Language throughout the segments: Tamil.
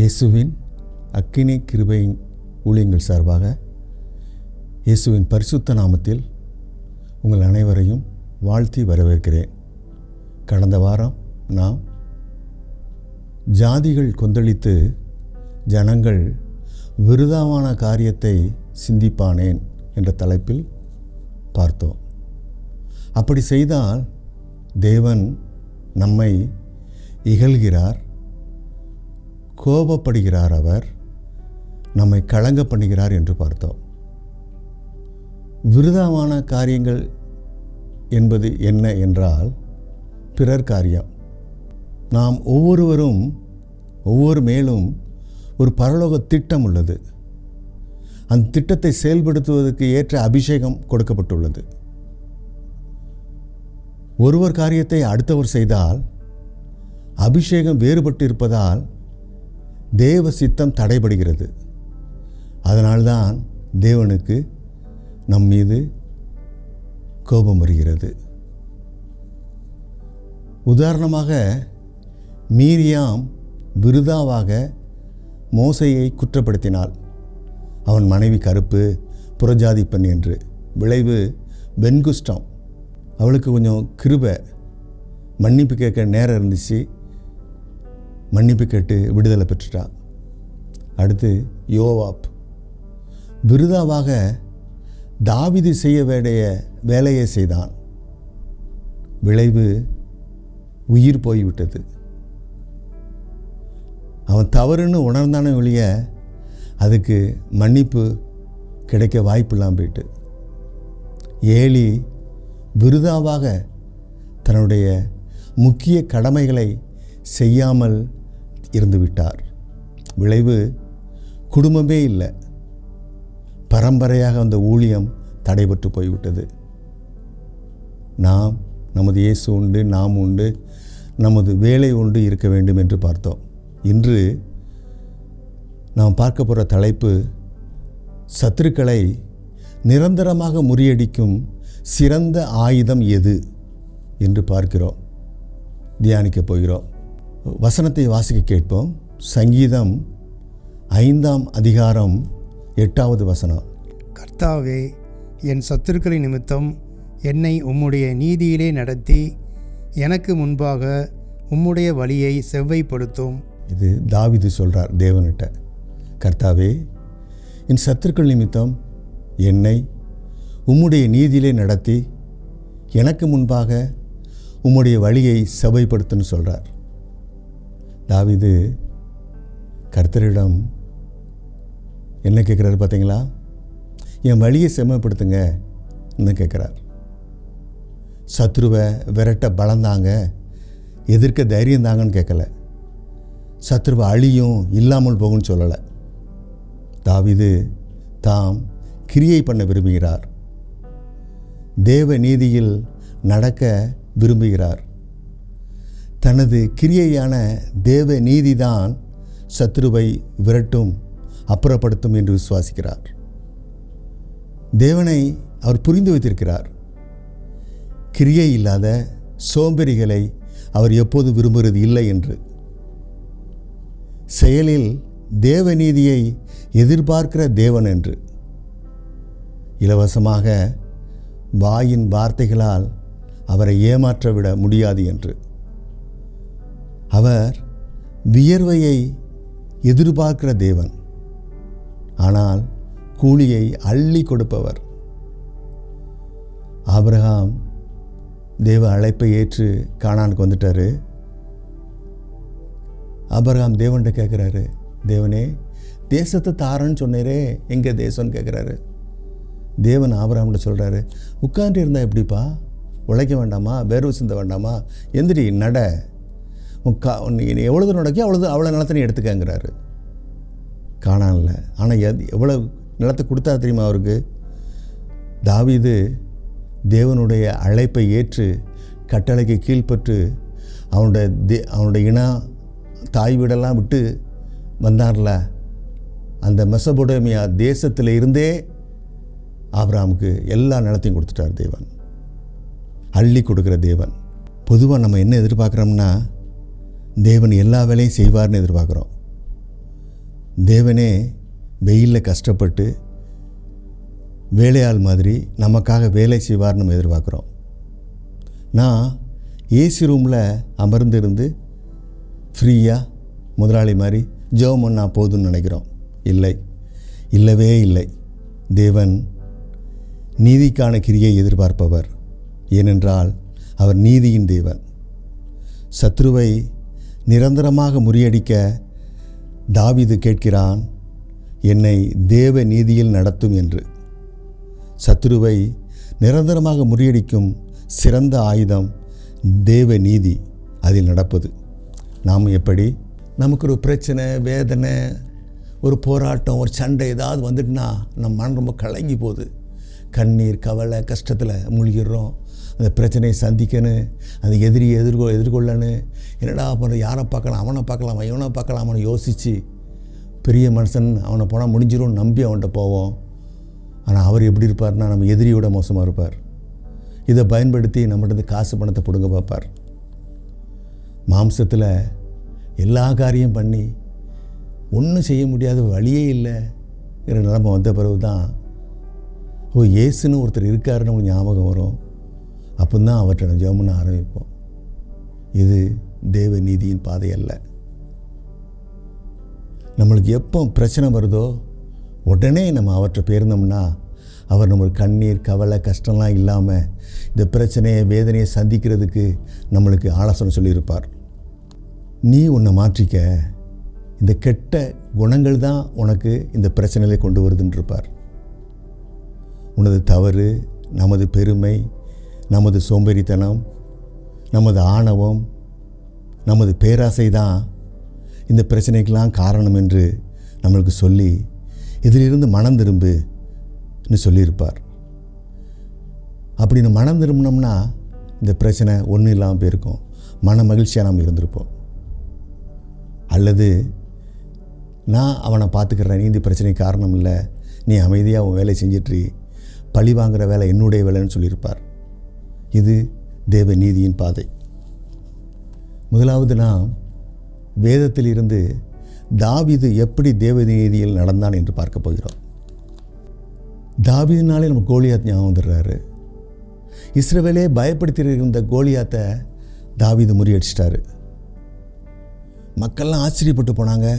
இயேசுவின் அக்கினி கிருபையின் ஊழியங்கள் சார்பாக இயேசுவின் பரிசுத்த நாமத்தில் உங்கள் அனைவரையும் வாழ்த்தி வரவேற்கிறேன். கடந்த வாரம் நாம் ஜாதிகள் கொந்தளித்து ஜனங்கள் விருதாவான காரியத்தை சிந்திப்பானேன் என்ற தலைப்பில் பார்த்தோம். அப்படி செய்தால் தேவன் நம்மை இகழ்கிறார். கோபப்படுகிறார் அவர் நம்மை கலங்க பண்ணுகிறார் என்று பார்த்தோம். விருதாவான காரியங்கள் என்பது என்ன என்றால் பிறர் காரியம். நாம் ஒவ்வொருவரும் ஒவ்வொரு மேலும் ஒரு பரலோக திட்டம் உள்ளது. அந்த திட்டத்தை செயல்படுத்துவதற்கு ஏற்ற அபிஷேகம் கொடுக்கப்பட்டுள்ளது. ஒருவர் காரியத்தை அடுத்தவர் செய்தால் அபிஷேகம் வேறுபட்டு இருப்பதால் தேவ சித்தம் தடைபடுகிறது. அதனால்தான் தேவனுக்கு நம் மீது கோபம் வருகிறது. உதாரணமாக மீரியாம் விருதாவாக மோசையை குற்றப்படுத்தினாள். அவன் மனைவி கருப்பு புறஜாதி பெண் என்று. விளைவு வெண்குஷ்டம். அவளுக்கு கொஞ்சம் கிருப மன்னிப்பு கேட்க நேரம் இருந்துச்சு. மன்னிப்பு கேட்டு விடுதலை பெற்றுட்டா. அடுத்து யோவாப். விருதாவாக தாவிது செய்ய வேண்டிய வேலையை செய்தான். விளைவு உயிர் போய்விட்டது. அவன் தவறுன்னு உணர்ந்தானே ஒழிய அதுக்கு மன்னிப்பு கிடைக்க வாய்ப்பில்லாம் போயிட்டு. ஏலி விருதாவாக தன்னுடைய முக்கிய கடமைகளை செய்யாமல் இருந்துவிட்டார். விளைவு குடும்பமே இல்லை. பரம்பரையாக அந்த ஊழியம் தடைபட்டு போய்விட்டது. நாம் நமது இயேசு உண்டு நாம் உண்டு நமது வேலை உண்டு இருக்க வேண்டும் என்று பார்த்தோம். இன்று நாம் பார்க்க போகிற தலைப்பு சத்துருக்களை நிரந்தரமாக முறியடிக்கும் சிறந்த ஆயுதம் எது என்று பார்க்கிறோம். தியானிக்கப் போகிறோம். வசனத்தை வாசிக்க கேட்போம். சங்கீதம் ஐந்தாம் அதிகாரம் எட்டாவது வசனம். கர்த்தாவே என் சத்துருக்களின் நிமித்தம் என்னை உம்முடைய நீதியிலே நடத்தி எனக்கு முன்பாக உம்முடைய வழியை செவ்வைப்படுத்தும். இது தாவிது சொல்கிறார் தேவன்கிட்ட. கர்த்தாவே என் சத்துருக்கள் நிமித்தம் என்னை உம்முடைய நீதியிலே நடத்தி எனக்கு முன்பாக உம்முடைய வழியை செவைப்படுத்துன்னு சொல்கிறார் தாவிது கர்த்தரிடம் என்ன கேட்குறாரு பார்த்தீங்களா? என் வழியை செம்மைப்படுத்துங்க கேட்குறார். சத்ருவை விரட்ட பலந்தாங்க எதிர்க்க தைரியம் தாங்கன்னு கேட்கல. சத்ருவை அழியும் இல்லாமல் போகும்னு சொல்லலை. தாவிது தாம் கிரியை பண்ண விரும்புகிறார். தேவ நீதியில் நடக்க விரும்புகிறார். தனது கிரியையான தேவ நீதிதான் சத்ருவை விரட்டும் அப்புறப்படுத்தும் என்று விசுவாசிக்கிறார். தேவனை அவர் புரிந்து வைத்திருக்கிறார். கிரியை இல்லாத சோம்பேறிகளை அவர் எப்போது விரும்புகிறது இல்லை என்று. செயலில் தேவநீதியை எதிர்பார்க்கிற தேவன் என்று. இலவசமாக வாயின் வார்த்தைகளால் அவரை ஏமாற்ற விட முடியாது என்று. அவர் வியர்வையை எதிர்பார்க்கிற தேவன். ஆனால் கூலியை அள்ளி கொடுப்பவர். ஆபிரகாம் தேவ அழைப்பை ஏற்று காணானுக்கு வந்துட்டார். ஆபிரகாம் தேவன்கிட்ட கேட்குறாரு தேவனே தேசத்தை தாரன்னு சொன்னேரே எங்கே தேசம்னு கேட்குறாரு. தேவன் ஆபரகாம்கிட்ட சொல்கிறாரு உட்காந்து இருந்தால் எப்படிப்பா? உழைக்க வேண்டாமா? வேர்வை சிந்த வேண்டாமா? எந்திரி நட. உன் கா நீ எவ்வளவு நடக்கி அவ்வளோ அவ்வளோ நிலத்தை நீ எடுத்துக்கங்கிறாரு. காணான்ல ஆனால் எது எவ்வளோ நிலத்தை கொடுத்தா தெரியுமா அவருக்கு? தாவிது தேவனுடைய அழைப்பை ஏற்று கட்டளைக்கு கீழ்ப்பட்டு அவனுடைய தே அவனுடைய இனா தாய் வீடெல்லாம் விட்டு வந்தார்ல. அந்த மெசபோடமியா தேசத்தில் இருந்தே ஆப்ராமுக்கு எல்லா நிலத்தையும் கொடுத்துட்டார் தேவன். அள்ளி கொடுக்குற தேவன். பொதுவாக நம்ம என்ன எதிர்பார்க்குறோம்னா தேவன் எல்லா வேலையும் செய்வார்னு எதிர்பார்க்குறோம். தேவனே வெயிலில் கஷ்டப்பட்டு வேலையாள் மாதிரி நமக்காக வேலை செய்வார்னு நம்ம எதிர்பார்க்குறோம். நான் ஏசி ரூமில் அமர்ந்திருந்து ஃப்ரீயாக முதலாளி மாதிரி ஜெபம் பண்ணா போதும்னு நினைக்கிறோம். இல்லை இல்லவே இல்லை. தேவன் நீதிக்கான கிரியை எதிர்பார்ப்பவர். ஏனென்றால் அவர் நீதியின் தேவன். சத்ருவை நிரந்தரமாக முறியடிக்க தாவிது கேட்கிறான் என்னை தேவ நீதியில் நடத்தும் என்று. சத்ருவை நிரந்தரமாக முறியடிக்கும் சிறந்த ஆயுதம் தேவ நீதி அதில் நடப்பது. நாம் எப்படி? நமக்கு ஒரு பிரச்சனை வேதனை ஒரு போராட்டம் ஒரு சண்டை ஏதாவது வந்துட்டுனா நம்ம மனம் ரொம்ப கலங்கி போகுது. கண்ணீர் கவலை கஷ்டத்தில் மூழ்கிடுறோம். அந்த பிரச்சனையை சந்திக்கணும் அந்த எதிரியை எதிர்கொ எதிர்கொள்ளணும் என்னடா பண்ணுற யாரை பார்க்கலாம் அவனை பார்க்கலாமா இவனை பார்க்கலாமான்னு யோசித்து பெரிய மனுஷன் அவனை போனால் முடிஞ்சிரும் நம்பி அவன்கிட்ட போவோம். ஆனால் அவர் எப்படி இருப்பார்னா நம்ம எதிரியோட மோசமாக இருப்பார். இதை பயன்படுத்தி நம்மகிட்ட காசு பணத்தை பிடுங்க பார்ப்பார். மாம்சத்தில் எல்லா காரியம் பண்ணி ஒன்றும் செய்ய முடியாத வழியே இல்லைங்கிற நிலமை வந்த பிறகு தான் ஓ ஏசுன்னு ஒருத்தர் இருக்காருன்னு ஞாபகம் வரும். அப்போ தான் அவற்றை நம்ம ஜெபம் பண்ண ஆரம்பிப்போம். இது தேவ நீதியின் பாதை அல்ல. நம்மளுக்கு எப்போ பிரச்சனை வருதோ உடனே நம்ம அவற்றை பேர்ந்தோம்னா அவர் நம்மளுக்கு கண்ணீர் கவலை கஷ்டம்லாம் இல்லாமல் இந்த பிரச்சனையை வேதனையை சந்திக்கிறதுக்கு நம்மளுக்கு ஆலோசனை சொல்லியிருப்பார். நீ உன்னை மாற்றிக்க இந்த கெட்ட குணங்கள் தான் உனக்கு இந்த பிரச்சனையில கொண்டு வருதுன்றிருப்பார் உனது தவறு நமது பெருமை நமது சோம்பேறித்தனம் நமது ஆணவம் நமது பேராசை தான் இந்த பிரச்சனைக்கெல்லாம் காரணம் என்று நம்மளுக்கு சொல்லி இதிலிருந்து மனம் திரும்புன்னு சொல்லியிருப்பார். அப்படி மனம் திரும்பினோம்னா இந்த பிரச்சனை ஒன்றும் இல்லாமல் போயிருக்கும். மன மகிழ்ச்சியாக நாம் இருந்திருப்போம். அல்லது நான் அவனை பார்த்துக்கிறேன் நீ இந்த பிரச்சனைக்கு காரணம் இல்லை. நீ அமைதியாக உன் வேலை செஞ்சிட்ரு பழி வாங்குகிற வேலை என்னுடைய வேலைன்னு சொல்லியிருப்பார். இது தேவ நீதியின் பாதை. முதலாவது நாம் வேதத்தில் இருந்து எப்படி தேவ நீதியில் நடந்தான் என்று பார்க்க போகிறோம். தாவிதினாலே நம்ம கோலியாத் ஞாபகம் வந்துடுறாரு. இஸ்ரவேலே பயப்படுத்தியிருந்த கோலியாத்தை தாவிது முறியடிச்சிட்டாரு. மக்கள்லாம் ஆச்சரியப்பட்டு போனாங்க.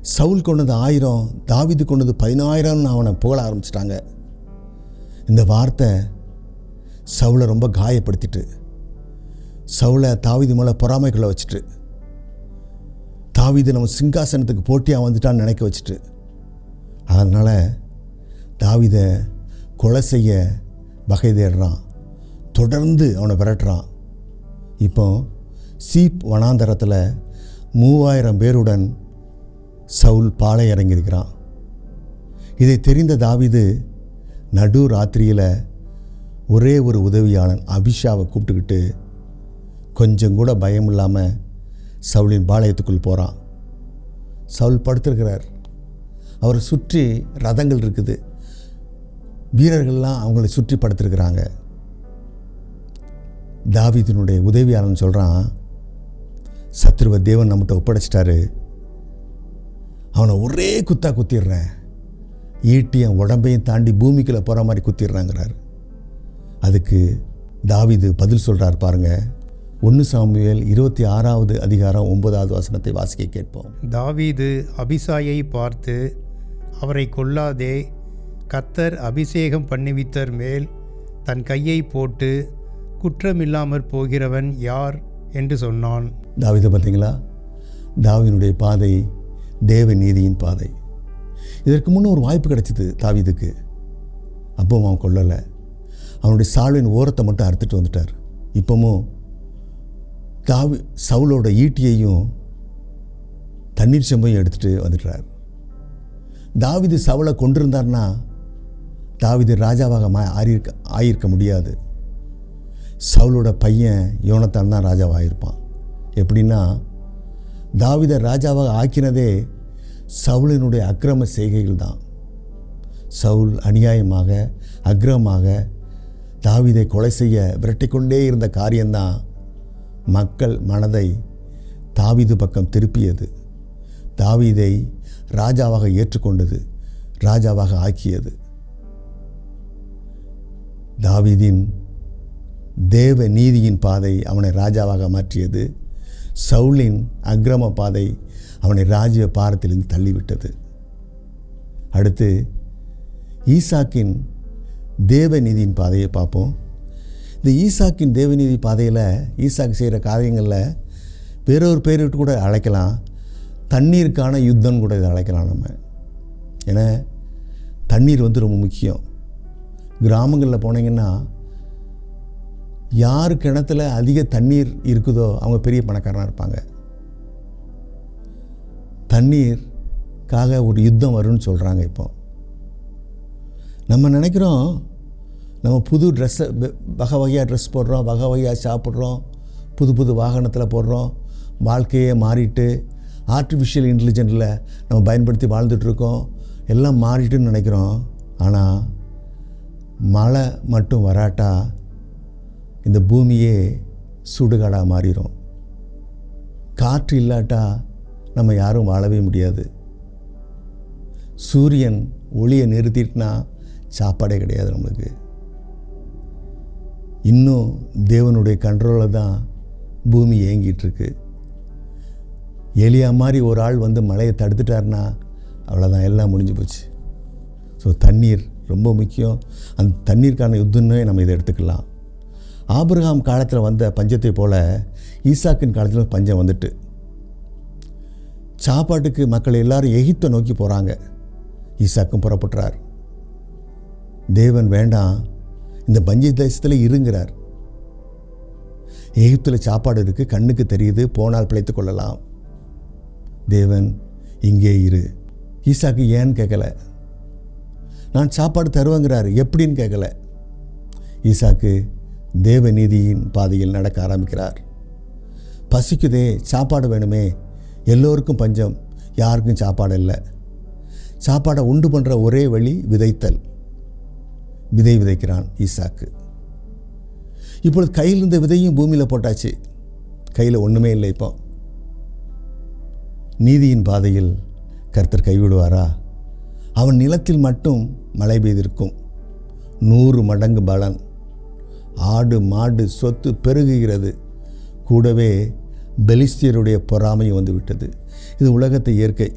சவுல் கொண்டது ஆயிரம் தாவிது கொண்டது பதினாயிரம்னு அவனை புகழ ஆரம்பிச்சிட்டாங்க. இந்த வார்த்தை சவுளை ரொம்ப காயப்படுத்திட்டு சவுளை தாவீது மேலே பொறாமைக்குள்ளே வச்சுட்டு தாவீது நம்ம சிங்காசனத்துக்கு போட்டியாக வந்துட்டான்னு நினைக்க வச்சுட்டு அதனால் தாவீதை கொலை செய்ய வகை தேடுறான். தொடர்ந்து அவனை விரட்டுறான். இப்போ சீப் வனாந்தரத்தில் மூவாயிரம் பேருடன் சவுல் பாலை இறங்கியிருக்கிறான் இதை தெரிந்த தாவீது நடு ராத்திரியில் ஒரே ஒரு உதவியாளன் அபிஷாவை கூப்பிட்டுக்கிட்டு கொஞ்சம் கூட பயம் இல்லாமல் சவுலின் பாளையத்துக்குள் போகிறான். சவுல் படுத்திருக்கிறார். அவரை சுற்றி ரதங்கள் இருக்குது. வீரர்கள்லாம் அவங்களை சுற்றி படுத்திருக்கிறாங்க. தாவிதனுடைய உதவியாளன் சொல்கிறான் சத்ருவ தேவன் நம்மகிட்ட ஒப்படைச்சிட்டாரு. அவனை ஒரே குத்தா குத்திடுறேன். ஈட்டி உடம்பையும் தாண்டி பூமிக்குள்ளே போகிற மாதிரி குத்திடுறாங்கிறாரு. அதுக்கு தாவீது பதில் சொல்கிறார் பாருங்க. ஒன்று சாமுவேல் இருபத்தி ஆறாவது அதிகாரம் ஒன்பதாவது வசனத்தை வாசிக்க கேட்போம். தாவீது அபிசாயை பார்த்து அவரை கொல்லாதே கத்தர் அபிஷேகம் பண்ணிவித்தர் மேல் தன் கையை போட்டு குற்றமில்லாமற் போகிறவன் யார்? என்று சொன்னான். தாவீதை பார்த்தீங்களா? தாவீனுடைய பாதை தேவ நீதியின் பாதை. இதற்கு முன்னே ஒரு வாய்ப்பு கிடைச்சிது தாவீதுக்கு. அப்பவும் அவன் கொல்லலை. அவனுடைய சால்வின் ஓரத்தை மட்டும் அறுத்துட்டு வந்துட்டார். இப்போவும் தாவி சவுலோட ஈட்டியையும் தண்ணீர் செம்பையும் எடுத்துகிட்டு வந்துட்டார் தாவிது சவுளை கொண்டிருந்தார்னா தாவிது ராஜாவாக மா ஆறியிருக்க ஆயிருக்க முடியாது. சவுலோட பையன் யோனத்தான் தான் ராஜாவாக இருப்பான் எப்படின்னா தாவிதை ராஜாவாக ஆக்கினதே சவுலினுடைய அக்கிரம செய்கைகள் தான் சவுல் அநியாயமாக அக்ரமாக தாவீதை கொலை செய்ய விரட்டிக்கொண்டே இருந்த காரியம்தான் மக்கள் மனதை தாவிது பக்கம் திருப்பியது. தாவீதை ராஜாவாக ஏற்றுக்கொண்டது ராஜாவாக ஆக்கியது. தாவிதின் தேவ நீதியின் பாதை அவனை ராஜாவாக மாற்றியது. சவுலின் அக்ரம பாதை அவனை ராஜ்ய பாரத்திலிருந்து தள்ளிவிட்டது. அடுத்து ஈசாக்கின் தேவநீதியின் பாதையை பார்ப்போம். இந்த ஈசாக்கின் தேவநீதி பாதையில் ஈசாக்கு செய்கிற காரியங்களில் வேறொரு பேரிட்டு கூட அழைக்கலாம். தண்ணீருக்கான யுத்தம் கூட இதை அழைக்கலாம் நம்ம. ஏன்னா தண்ணீர் வந்து ரொம்ப முக்கியம். கிராமங்களில் போனீங்கன்னா யார் கிணத்துல அதிக தண்ணீர் இருக்குதோ அவங்க பெரிய பணக்காரனாக இருப்பாங்க. தண்ணீர்க்காக ஒரு யுத்தம் வரும்னு சொல்கிறாங்க இப்போது நம்ம நினைக்கிறோம் நம்ம புது ட்ரெஸ்ஸை வகை வகையாக ட்ரெஸ் போடுறோம் வகை வகையாக சாப்பிட்றோம் புது புது வாகனத்தில் போடுறோம் வாழ்க்கையே மாறிட்டு ஆர்டிஃபிஷியல் இன்டெலிஜென்ட்டில் நம்ம பயன்படுத்தி வாழ்ந்துட்டுருக்கோம் எல்லாம் மாறிட்டுன்னு நினைக்கிறோம். ஆனால் மழை மட்டும் வராட்டா இந்த பூமியே சுடுகாடாக மாறிடும் காற்று இல்லாட்டா நம்ம யாரும் வாழவே முடியாது. சூரியன் ஒளியை நிறுத்திட்டுனா சாப்பாடே கிடையாது நம்மளுக்கு. இன்னும் தேவனுடைய கண்ட்ரோலில் தான் பூமி இயங்கிட்டு எலியா மாதிரி ஒரு ஆள் வந்து மழையை தடுத்துட்டாருன்னா அவ்வளோதான் எல்லாம் முடிஞ்சு போச்சு. ஸோ தண்ணீர் ரொம்ப முக்கியம். அந்த தண்ணீருக்கான யுத்தம்னே நம்ம இதை எடுத்துக்கலாம். ஆபிரகாம் காலத்தில் வந்த பஞ்சத்தை போல் ஈசாக்கின் காலத்தில் பஞ்சம் வந்துட்டு. சாப்பாட்டுக்கு மக்கள் எல்லாரும் எகிப்தை நோக்கி போகிறாங்க ஈசாக்கும் புறப்பட்டுறார். தேவன் வேண்டாம். இந்த பஞ்ச தேசத்தில் இருங்கிறார். எகிப்தில் சாப்பாடு இருக்குது கண்ணுக்கு தெரியுது போனால் பிழைத்து கொள்ளலாம். தேவன் இங்கே இரு. ஈசாக்கு ஏன்னு கேட்கல? நான் சாப்பாடு தருவேங்கிறாரு எப்படின்னு கேட்கல. ஈசாக்கு தேவநீதியின் பாதையில் நடக்க ஆரம்பிக்கிறார். பசிக்குதே சாப்பாடு வேணுமே. எல்லோருக்கும் பஞ்சம் யாருக்கும் சாப்பாடு இல்லை. சாப்பாடை உண்டு பண்ணுற ஒரே வழி விதைத்தல். விதை விதைக்கிறான் ஈசாக்கு. இப்பொழுது கையில் இருந்த விதையும் பூமியில் போட்டாச்சு. கையில் ஒன்றுமே இல்லை இப்போ. நீதியின் பாதையில் கர்த்தர் கைவிடுவாரா? அவன் நிலத்தில் மட்டும் மழை பெய்திருக்கும். நூறு மடங்கு பலன். ஆடு மாடு சொத்து பெருகுகிறது. கூடவே பெலிஸ்தியருடைய பொறாமையும் வந்துவிட்டது. இது உலகத்தை இயற்கை.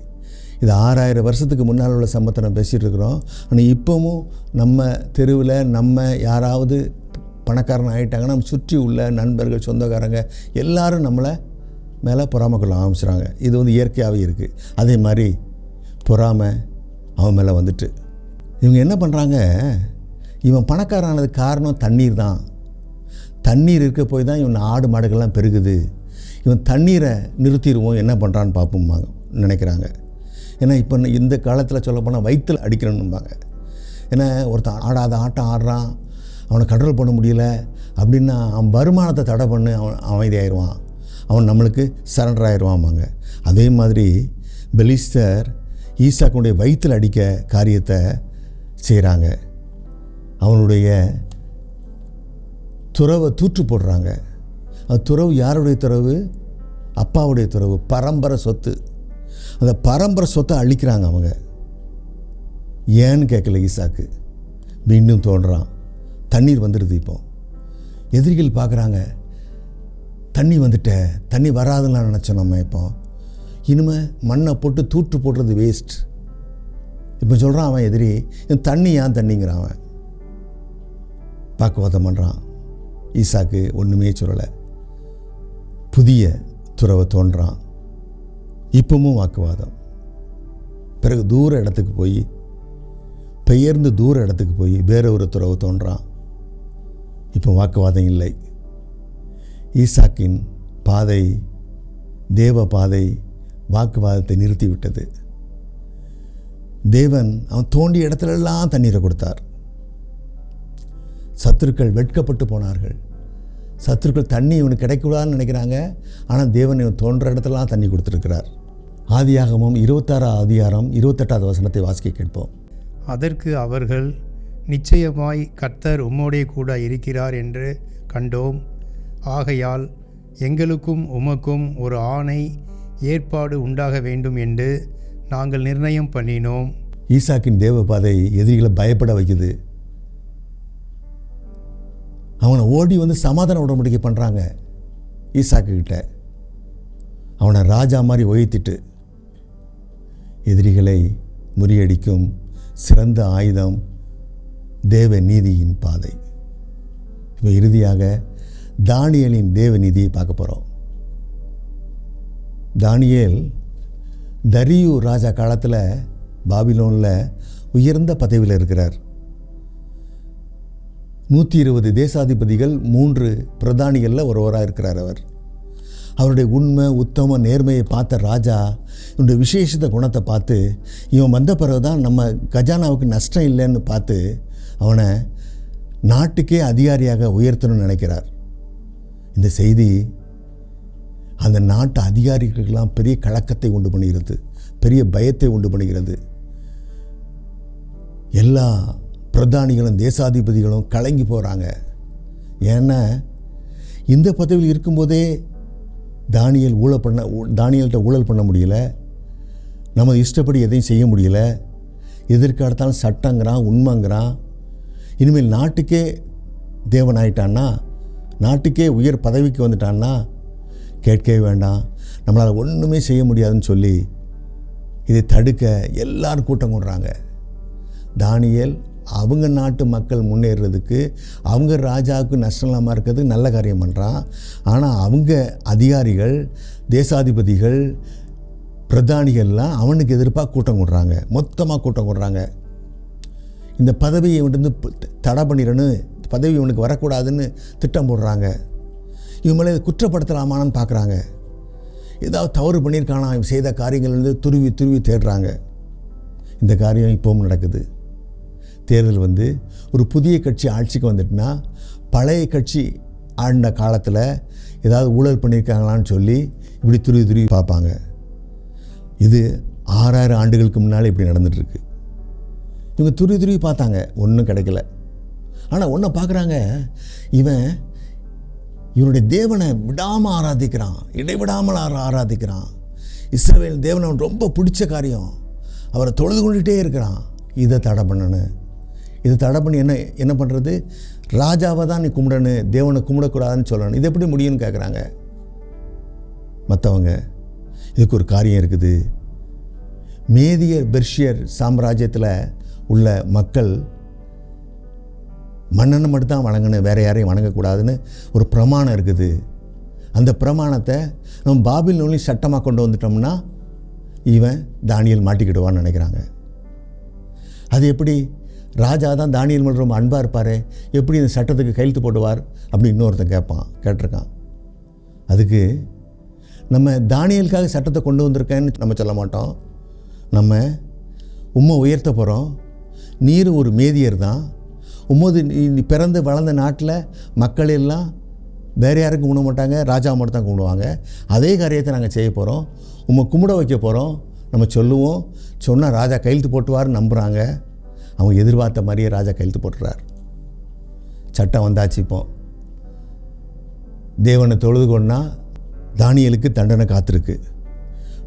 இது ஆறாயிரம் வருஷத்துக்கு முன்னால் உள்ள சம்பத்தை நம்ம பேசிகிட்டு இருக்கிறோம். ஆனால் இப்போவும் நம்ம தெருவில் நம்ம யாராவது பணக்காரன் ஆகிட்டாங்கன்னா நம்ம சுற்றி உள்ள நண்பர்கள் சொந்தக்காரங்க எல்லாரும் நம்மளை மேலே பொறாமை கொள்ள ஆரம்பிச்சிடுறாங்க இது வந்து இயற்கையாகவே இருக்குது அதே மாதிரி பொறாமை அவன் மேலே வந்துட்டு. இவங்க என்ன பண்ணுறாங்க இவன் பணக்காரனது காரணம் தண்ணீர் தான். தண்ணீர் இருக்க போய் தான் இவன் ஆடு மாடுகள்லாம் பெருகுது. இவன் தண்ணீரை நிறுத்திடுவோம் என்ன பண்ணுறான்னு பார்ப்போம்மா நினைக்கிறாங்க. ஏன்னா இப்போ இந்த காலத்தில் சொல்லப்போனால் வயிற்றில் அடிக்கணும்பாங்க ஏன்னா ஒருத்தன் ஆடாத ஆட்டம் ஆடுறான் அவனை கண்ட்ரோல் பண்ண முடியல அப்படின்னா அவன் வருமானத்தை தடை பண்ணு அவன் அமைதியாயிடுவான் அவன் நம்மளுக்கு சரண்டர் ஆயிடுவாம்பாங்க அதே மாதிரி பெலிஸ்தர் ஈசாக்குடைய வயிற்றில் அடிக்க காரியத்தை செய்கிறாங்க அவனுடைய துறவை தூற்று போடுறாங்க. அந்த துறவு யாருடைய துறவு? அப்பாவுடைய துறவு பரம்பரை சொத்து. அந்த பரம்பரை சொத்தை அழிக்கிறாங்க அவங்க. ஏன்னு கேட்கல ஈசாக்கு. மீண்டும் தோன்றான். தண்ணீர் வந்துடுது இப்போ. எதிரிகள் பார்க்குறாங்க தண்ணி வந்துட்ட தண்ணி வராதுன்னு நினச்சோம் நம்ம இப்போ. இனிமேல் மண்ணை போட்டு தூற்று போடுறது வேஸ்ட் இப்போ சொல்கிறான் அவன் எதிரி இந்த தண்ணி ஏன் தண்ணிங்கிறான் அவன்? வாக்குவாதம் பண்ணுறான் ஈசாக்கு ஒன்றுமே சொல்லலை. புதிய துறவை தோன்றான். இப்பவும் வாக்குவாதம். பிறகு தூர இடத்துக்கு போய் பெயர்ந்து தூர இடத்துக்கு போய் வேற ஒரு துறவு தோன்றான். இப்போ வாக்குவாதம் இல்லை. ஈசாக்கின் பாதை தேவ பாதை வாக்குவாதத்தை நிறுத்திவிட்டது. தேவன் அவன் தோண்டிய இடத்துலெல்லாம் தண்ணீரை கொடுத்தார். சத்துருக்கள் வெட்கப்பட்டு போனார்கள். சத்துருக்கள் தண்ணி இவனுக்கு கிடைக்கூடாதுன்னு நினைக்கிறாங்க. ஆனால் தேவன் இவன் தோன்ற இடத்துலலாம் தண்ணி கொடுத்துருக்கிறார். ஆதியாகமும் இருபத்தாறாம் அதிகாரம் இருபத்தெட்டாவது வசனத்தை வாசிக்க கேட்போம். அதற்கு அவர்கள் நிச்சயமாய் கர்த்தர் உம்மோடே கூட இருக்கிறார் என்று கண்டோம். ஆகையால் எங்களுக்கும் உமக்கும் ஒரு ஆணை ஏற்பாடு உண்டாக வேண்டும் என்று நாங்கள் நிர்ணயம் பண்ணினோம். ஈசாக்கின் தேவ பாதை எதிரிகளை பயப்பட வைக்குது. அவனை ஓடி வந்து சமாதான உடன்படிக்கை பண்ணுறாங்க ஈசாக்கு கிட்ட அவனை ராஜா மாதிரி உயர்த்திட்டு எதிரிகளை முறியடிக்கும் சிறந்த ஆயுதம் தேவ நீதியின் பாதை. இப்போ இறுதியாக தானியலின் தேவ நீதியை பார்க்க போகிறோம் தானியல் தரியு ராஜா காலத்தில் பாபிலோனில் உயர்ந்த பதவியில் இருக்கிறார். நூற்றி இருபது தேசாதிபதிகள் மூன்று பிரதானிகளில் ஒருவராக இருக்கிறார் அவர். அவருடைய உண்மை உத்தம நேர்மையை பார்த்த ராஜா இவனுடைய விசேஷத்த குணத்தை பார்த்து இவன் வந்த பிறகு தான் நம்ம கஜானாவுக்கு நஷ்டம் இல்லைன்னு பார்த்து அவனை நாட்டுக்கே அதிகாரியாக உயர்த்தணும்னு நினைக்கிறார். இந்த செய்தி அந்த நாட்டு அதிகாரிகளுக்கெல்லாம் பெரிய கலக்கத்தை உண்டு பண்ணுகிறது பெரிய பயத்தை உண்டு பண்ணுகிறது எல்லா பிரதானிகளும் தேசாதிபதிகளும் கலங்கி போகிறாங்க ஏன்னா இந்த பதவியில் இருக்கும்போதே தானியல் ஊழல் பண்ண தானியல்கிட்ட ஊழல் பண்ண முடியல. நம்ம இஷ்டப்படி எதையும் செய்ய முடியல. எதிர்காலத்தாலும் சட்டங்கிறான் உண்மைங்கிறான். இனிமேல் நாட்டுக்கே தேவன் ஆயிட்டான்னா நாட்டுக்கே உயர் பதவிக்கு வந்துட்டான்னா கேட்கவே வேண்டாம். நம்மளால் ஒன்றுமே செய்ய முடியாதுன்னு சொல்லி இதை தடுக்க எல்லாரும் கூட்டம் கூடுறாங்க. தானியல் அவங்க நாட்டு மக்கள் முன்னேறதுக்கு அவங்க ராஜாவுக்கு நஷ்டம் இல்லாமல் இருக்கிறதுக்கு நல்ல காரியம் பண்ணுறான் ஆனால் அவங்க அதிகாரிகள் தேசாதிபதிகள் பிரதானிகள்லாம் அவனுக்கு எதிர்ப்பாக கூட்டம் கூடுறாங்க. மொத்தமாக கூட்டம் கூடுறாங்க. இந்த பதவியை இவன்ட்டு தடை பண்ணிடணும் பதவி இவனுக்கு வரக்கூடாதுன்னு திட்டம் போடுறாங்க. இவன் மேலே குற்றப்படுத்தலாமான்னு பார்க்குறாங்க ஏதாவது தவறு பண்ணியிருக்கானா இவன் செய்த காரியங்கள் வந்து துருவி துருவி தேடுறாங்க. இந்த காரியம் இப்போவும் நடக்குது. தேர்தல் வந்து ஒரு புதிய கட்சி ஆட்சிக்கு வந்துட்டுனா பழைய கட்சி ஆண்ட காலத்தில் ஏதாவது ஊழல் பண்ணியிருக்காங்களான்னு சொல்லி இப்படி துருவி துருவி பார்ப்பாங்க. இது ஆறாயிரம் ஆண்டுகளுக்கு முன்னால் இப்படி நடந்துகிட்ருக்கு இவங்க துருவி துருவி பார்த்தாங்க ஒன்றும் கிடைக்கல. ஆனால் ஒன்றை பார்க்குறாங்க இவன் இவனுடைய தேவனை விடாமல் ஆராதிக்கிறான் இடைவிடாமல் ஆராதிக்கிறான். இஸ்ரவேல் தேவனை ரொம்ப பிடிச்ச காரியம் அவரை தொழுது கொண்டுகிட்டே இருக்கிறான். இதை தடை பண்ணணும். இது தடை பண்ணி என்ன என்ன பண்ணுறது ராஜாவை தான் நீ கும்பிடணும் தேவனை கும்பிடக்கூடாதுன்னு சொல்லணும். இது எப்படி முடியும்னு கேட்குறாங்க மற்றவங்க இதுக்கு ஒரு காரியம் இருக்குது. மேதியர் பெர்ஷியர் சாம்ராஜ்யத்தில் உள்ள மக்கள் மன்னனை மட்டும் தான் வணங்கணும் வேறு யாரையும் வணங்கக்கூடாதுன்னு ஒரு பிரமாணம் இருக்குது. அந்த பிரமாணத்தை நம்ம பாபில் நூலையும் சட்டமாக கொண்டு வந்துட்டோம்னா இவன் தானியல் மாட்டிக்கிடுவான்னு நினைக்கிறாங்க. அது எப்படி? ராஜா தான் தானியல் மட்டும் ரொம்ப அன்பாக இருப்பார். எப்படி இந்த சட்டத்துக்கு கையெழுத்து போடுவார் அப்படின்னு இன்னொருத்தன் கேட்பான் கேட்டிருக்கான். அதுக்கு நம்ம தானியலுக்காக சட்டத்தை கொண்டு வந்திருக்கேன்னு நம்ம சொல்ல மாட்டோம். நம்ம உம்மை உயர்த்த போகிறோம் நீர் ஒரு மேதியர் தான். உம்மது நீ- பிறந்து வளர்ந்த நாட்டில் மக்கள் எல்லாம் வேறு யாரும் கும்பிட மாட்டாங்க ராஜா மட்டும் தான் கும்பிடுவாங்க. அதே காரியத்தை நாங்கள் செய்ய போகிறோம் உம்மை கும்பிட வைக்க போகிறோம் நம்ம சொல்லுவோம். சொன்னால் ராஜா கையெழுத்து போட்டுவார்னு நம்புகிறாங்க அவங்க எதிர்பார்த்த மாதிரியே ராஜா கையெழுத்து போட்டுறார் சட்டம் வந்தாச்சு இப்போ. தேவனை தொழுது கொண்டா தானியலுக்கு தண்டனை காத்திருக்கு.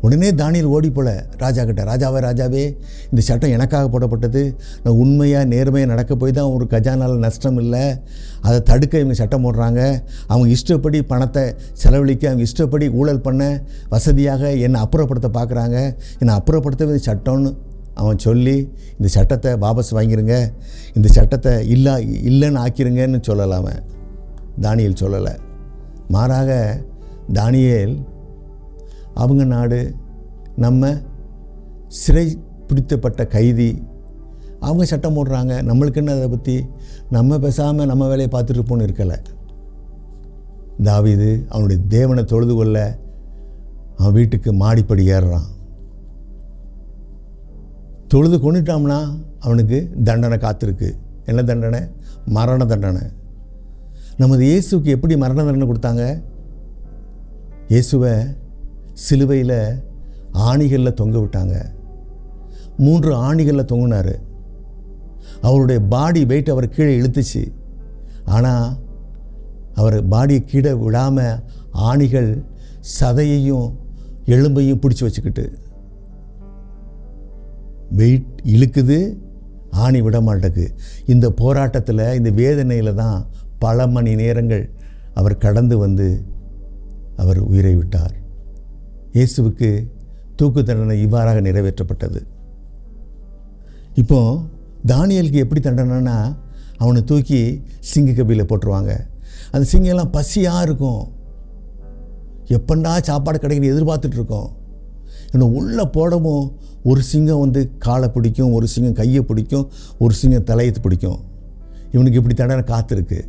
உடனே தானியல் ஓடி போல ராஜா கிட்ட ராஜாவே ராஜாவே இந்த சட்டம் எனக்காக போடப்பட்டது. நான் உண்மையாக நேர்மையாக நடக்க போய் தான் ஒரு கஜானால் நஷ்டம் இல்லை. அதை தடுக்க இவங்க சட்டம் போடுறாங்க. அவங்க இஷ்டப்படி பணத்தை செலவழிக்க அவங்க இஷ்டப்படி ஊழல் பண்ண வசதியாக என்னை அப்புறப்படுத்த பார்க்குறாங்க என்னை அப்புறப்படுத்த சட்டம்னு அவன் சொல்லி இந்த சட்டத்தை வாபஸ் வாங்கிருங்க இந்த சட்டத்தை இல்லை இல்லைன்னு ஆக்கிருங்கன்னு சொல்லலை அவன். தானியல் சொல்லலை. மாறாக தானியல் அவங்க நாடு நம்ம சிறை பிடித்தப்பட்ட கைதி அவங்க சட்டம் போடுறாங்க நம்மளுக்குன்னு அதை பற்றி நம்ம பேசாமல் நம்ம வேலையை பார்த்துட்டு இருப்போம்னு இருக்கலை. தாவிது அவனுடைய தேவனை தொழுது கொள்ள அவன் வீட்டுக்கு மாடிப்படி ஏறுறான். தொழுது கொண்டுட்டான்னா அவனுக்கு தண்டனை காத்திருக்கு. என்ன தண்டனை? மரண தண்டனை. நமது இயேசுக்கு எப்படி மரண தண்டனை கொடுத்தாங்க? இயேசுவை சிலுவையில் ஆணிகளில் தொங்க விட்டாங்க. மூன்று ஆணிகளில் தொங்கினார். அவருடைய பாடி வெயிட் அவர் கீழே இழுத்துச்சு. ஆனால் அவர் பாடியை கீழே விடாமல் ஆணிகள் சதையையும் எலும்பையும் பிடிச்சி வச்சுக்கிட்டு வெயிட் இழுக்குது ஆணி விட மாட்டேக்கு இந்த போராட்டத்தில் இந்த வேதனையில் தான் பல மணி நேரங்கள் அவர் கடந்து வந்து அவர் உயிரை விட்டார். இயேசுவுக்கு தூக்கு தண்டனை இவ்வாறாக நிறைவேற்றப்பட்டது. இப்போ தானியலுக்கு எப்படி தண்டனைனா அவனை தூக்கி சிங்க கபியில் போட்டுருவாங்க. அந்த சிங்கெல்லாம் பசியாக இருக்கும். எப்பண்டா சாப்பாடு கிடைக்குன்னு எதிர்பார்த்துட்ருக்கோம் இன்னும் உள்ளே போடவும் ஒரு சிங்கம் வந்து காலை பிடிக்கும் ஒரு சிங்கம் கையை பிடிக்கும் ஒரு சிங்கம் தலையத்து பிடிக்கும். இவனுக்கு இப்படி தடவை காத்திருக்கு.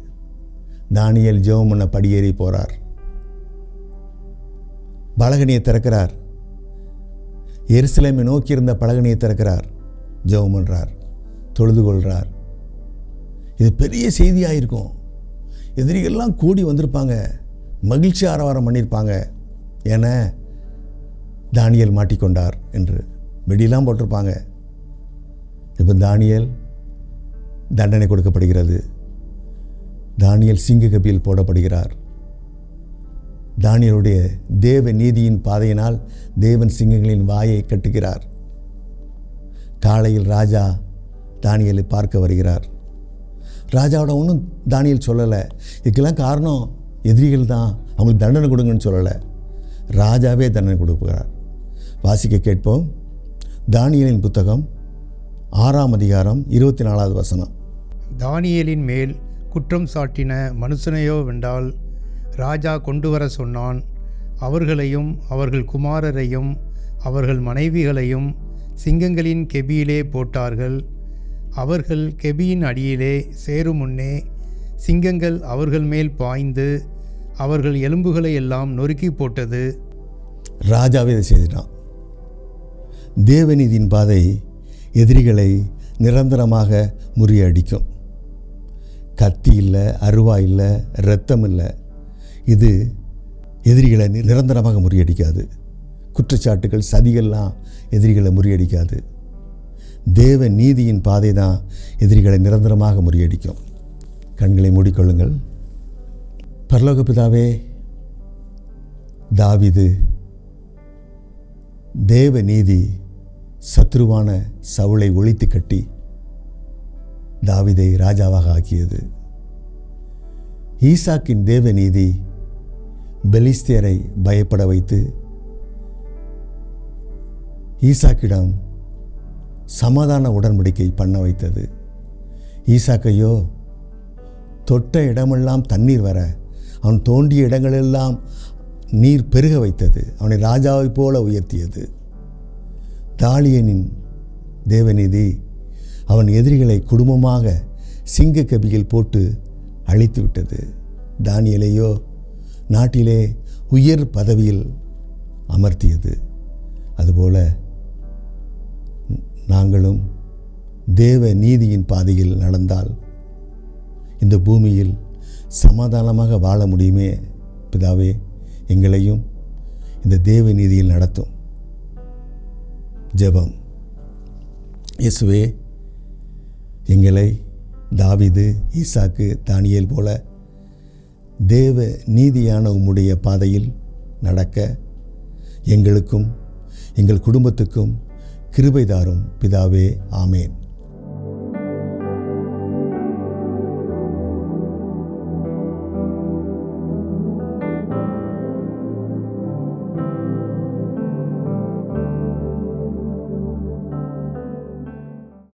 தானியல் ஜெபம் பண்ண படியேறி போகிறார் பலகனியை திறக்கிறார். எருசலேமை நோக்கி இருந்த பலகனியை திறக்கிறார். ஜெபம் பண்ணுறார் தொழுது கொள்கிறார் இது பெரிய செய்தியாக இருக்கும் எதிரிகள்லாம் கூடி வந்திருப்பாங்க. மகிழ்ச்சி ஆரவாரம் பண்ணியிருப்பாங்க ஏன்னா தானியல் மாட்டிக்கொண்டார் என்று வெடியெல்லாம் போட்டிருப்பாங்க. இப்போ தானியல் தண்டனை கொடுக்கப்படுகிறது. தானியல் சிங்க கபியில் போடப்படுகிறார். தானியலுடைய தேவ நீதியின் பாதையினால் தேவன் சிங்கங்களின் வாயை கட்டுகிறார். காலையில் ராஜா தானியலை பார்க்க வருகிறார். ராஜாவோட ஒன்றும் தானியல் சொல்லலை. இதுக்கெல்லாம் காரணம் எதிரிகள் தான். அவங்களுக்கு தண்டனை கொடுங்கன்னு சொல்லலை. ராஜாவே தண்டனை கொடுக்குறார். வாசிக்க கேட்போம். தானியலின் புத்தகம் ஆறாம் அதிகாரம் இருபத்தி நாலாவது வசனம். தானியேலின் மேல் குற்றம் சாட்டின மனுஷனையோ வென்றால் ராஜா கொண்டு வர சொன்னான். அவர்களையும் அவர்கள் குமாரரையும் அவர்கள் மனைவிகளையும் சிங்கங்களின் கெபியிலே போட்டார்கள். அவர்கள் கெபியின் அடியிலே சேரும் முன்னே சிங்கங்கள் அவர்கள் மேல் பாய்ந்து அவர்கள் எலும்புகளை எல்லாம் நொறுக்கி போட்டது. ராஜாவே இதை செய்துட்டான். தேவநீதியின் பாதை எதிரிகளை நிரந்தரமாக முறியடிக்கும். கத்தி இல்லை அருவா இல்லை இரத்தம் இல்லை இது எதிரிகளை நிரந்தரமாக முறியடிக்காது. குற்றச்சாட்டுகள் சதிகள்லாம் எதிரிகளை முறியடிக்காது. தேவ நீதியின் பாதை தான் எதிரிகளை நிரந்தரமாக முறியடிக்கும். கண்களை மூடிக்கொள்ளுங்கள். பரலோக பிதாவே தாவிது தேவ நீதி சத்ருவான சவுளை ஒழித்து கட்டி தாவிதை ராஜாவாக ஆக்கியது. ஈசாக்கின் தேவநீதி பெலிஸ்தியரை பயப்பட வைத்து ஈசாக்கிடம் சமாதான உடன்படிக்கை பண்ண வைத்தது. ஈசாக்கையோ தொட்ட இடமெல்லாம் தண்ணீர் வர அவன் தோண்டிய இடங்களெல்லாம் நீர் பெருக வைத்தது. அவனை ராஜாவைப் போல உயர்த்தியது. தாலியனின் தேவநீதி அவன் எதிரிகளை குடும்பமாக சிங்க கபியில் போட்டு அழித்து விட்டது தானியலையோ நாட்டிலே உயர் பதவியில் அமர்த்தியது. அதுபோல நாங்களும் தேவ நீதியின் பாதையில் நடந்தால் இந்த பூமியில் சமாதானமாக வாழ முடியுமே? பிதாவே எங்களையும் இந்த தேவ நீதியில் நடத்தும். ஜெபம். இயேசுவே எங்களை தாவிது ஈசாக்கு தானியேல் போல தேவ நீதியான உம்முடைய பாதையில் நடக்க எங்களுக்கும் எங்கள் குடும்பத்துக்கும் கிருபை தாரும். பிதாவே ஆமேன்.